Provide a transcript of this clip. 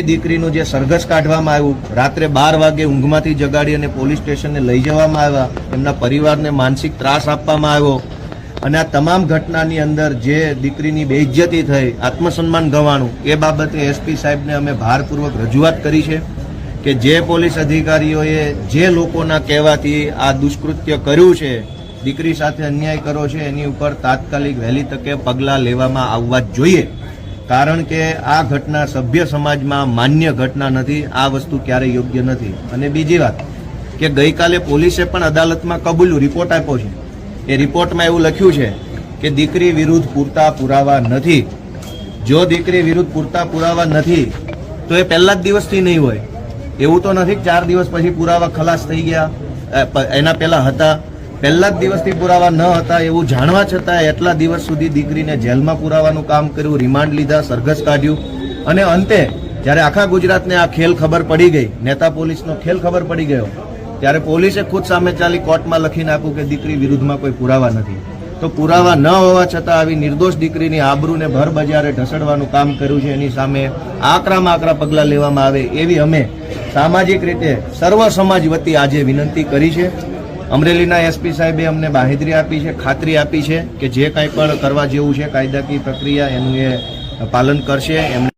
એ દીકરીનું જે સરઘસ કાઢવામાં આવ્યું, રાત્રે બાર વાગે ઊંઘમાંથી જગાડી અને પોલીસ સ્ટેશનને લઈ જવામાં આવ્યા. એમના પરિવારને માનસિક ત્રાસ આપવામાં આવ્યો. અને આ તમામ ઘટનાની અંદર જે દીકરીની બેઇજ્જતી થઈ, આત્મસન્માન ગવાણું, એ બાબતે એસપી સાહેબને અમે ભારપૂર્વક રજૂઆત કરી છે કે જે પોલીસ અધિકારીઓએ જે લોકોના કહેવાથી આ દુષ્કૃત્ય કર્યું છે, દીકરી સાથે અન્યાય કર્યો છે, એની ઉપર તાત્કાલિક વહેલી તકે પગલાં લેવામાં આવવા જ જોઈએ. કારણ કે આ ઘટના સભ્ય સમાજમાં માન્ય ઘટના નથી, આ વસ્તુ ક્યારેય યોગ્ય નથી. અને બીજી વાત, કે ગઈકાલે પોલીસે પણ અદાલતમાં કબૂલ્યું રિપોર્ટ આપ્યો છે. એ રિપોર્ટમાં એવું લખ્યું છે કે દીકરી વિરુદ્ધ પૂરતા પુરાવા નથી. જો દીકરી વિરુદ્ધ પૂરતા પુરાવા નથી, તો એ પહેલા જ દિવસથી નહીં હોય. એવું તો નથી ચાર દિવસ પછી પુરાવા ખલાસ થઈ ગયા એના પહેલા હતા. પહેલા જ દિવસથી પુરાવા ન હતા એવું જાણવા છતાં એટલા દિવસ સુધી દીકરીને જેલમાં પુરાવાનું કામ કર્યું, રિમાન્ડ લીધા, સરઘસ કાઢ્યું અને અંતે જ્યારે આખા ગુજરાતને આ ખેલ ખબર પડી ગઈ, નેતા પોલીસનો ખેલ ખબર પડી ગયો, ત્યારે પોલીસે ખુદ સામે ચાલી કોર્ટમાં લખીને નાખ્યું કે દીકરી વિરુદ્ધમાં કોઈ પુરાવા નથી. તો પુરાવા ન હોવા છતાં આવી નિર્દોષ દીકરીની આબરૂને ભર બજારે ઢસડવાનું કામ કર્યું છે, એની સામે આકરામાં આકરા પગલાં લેવામાં આવે એવી અમે સામાજિક રીતે સર્વ સમાજ વતી આજે વિનંતી કરી છે. અમરેલીના એસપી સાહેબે અમને બાહેધરી આપી છે, ખાતરી આપી છે કે જે કાંઈ પણ કરવા જેવું છે, કાયદાકીય પ્રક્રિયા એનું એ પાલન કરશે, એમને